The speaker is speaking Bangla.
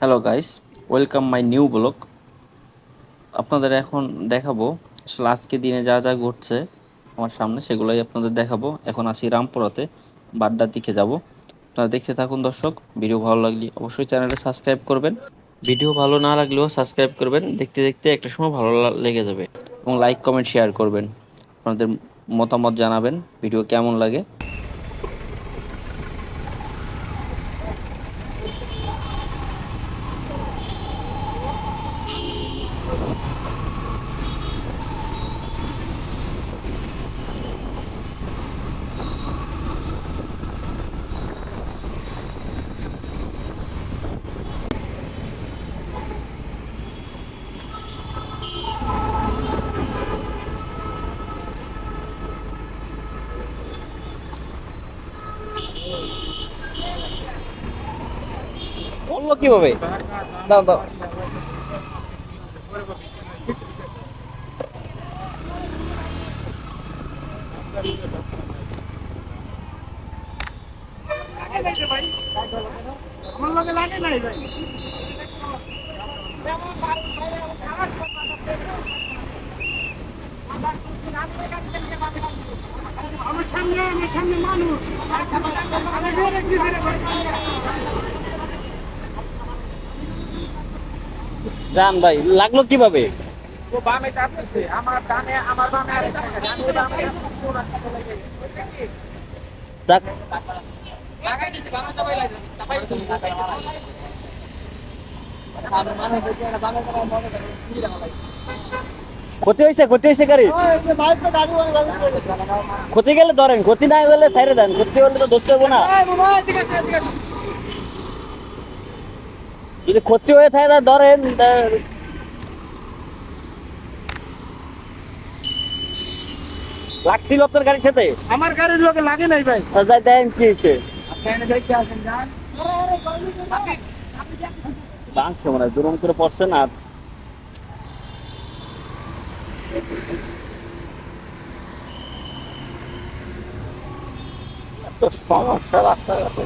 Hello guys welcome my new blog আপনাদের এখন দেখাবো, আসলে আজকে দিনে যা যা ঘটছে আমার সামনে, সেগুলোই আপনাদের দেখাবো। এখন আসি রামপুরাতে, বাড্ডার দিকে যাব। আপনারা দেখতে থাকুন, দর্শক। ভিডিও ভালো লাগলে অবশ্যই চ্যানেলে সাবস্ক্রাইব করবেন। ভিডিও ভালো না লাগলেও সাবস্ক্রাইব করবেন। দেখতে দেখতে একটা সময় ভালো লেগে যাবে। এবং লাইক কমেন্ট শেয়ার করবেন। আপনাদের মতামত জানাবেন, ভিডিও কেমন লাগে। বলল কীভাবে? দাও দাও আমার লগে নাই ভাই। আমার সামনে আমার সামনে মানুষ। ধরে ভাই লাগল কীভাবে? ডানে ডানে ক্ষতি হয়েছে ক্ষতি হয়েছে গাড়ি ক্ষতি গেলে ধরেন ক্ষতি না গেলে সাইডে দেন ক্ষতি হলে তো ধরতে হবে না। যদি ক্ষতি হয়ে থাকে তা ধরেন লাগছিল আপনার গাড়ির সাথে? আমার গাড়ির লোকে লাগে নাই ভাই। যাই কি হয়েছে? ভাঙছে মানে দুরম করে পড়ছে না। এত সমস্যা রাস্তাঘাটে।